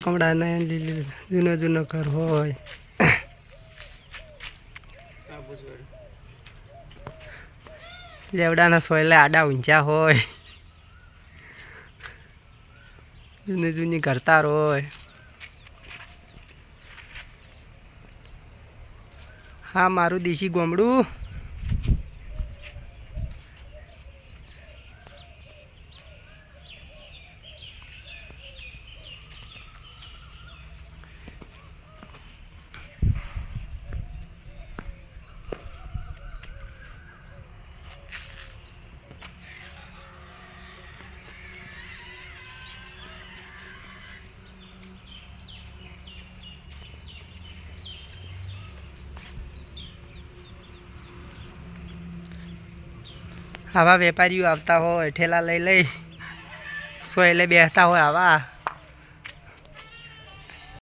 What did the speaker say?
કમડાને જૂનો જૂનો ઘર હોય. લેવડાના સોયલે આડા ઊંચા હોય. જૂની જૂની ઘરતાર હોય. હા, મારું દેશી ગોમડું. આવા વેપારીઓ આવતા હોય ઠેલા લઈ લઈ સોયલે બેસતા હોય આવા.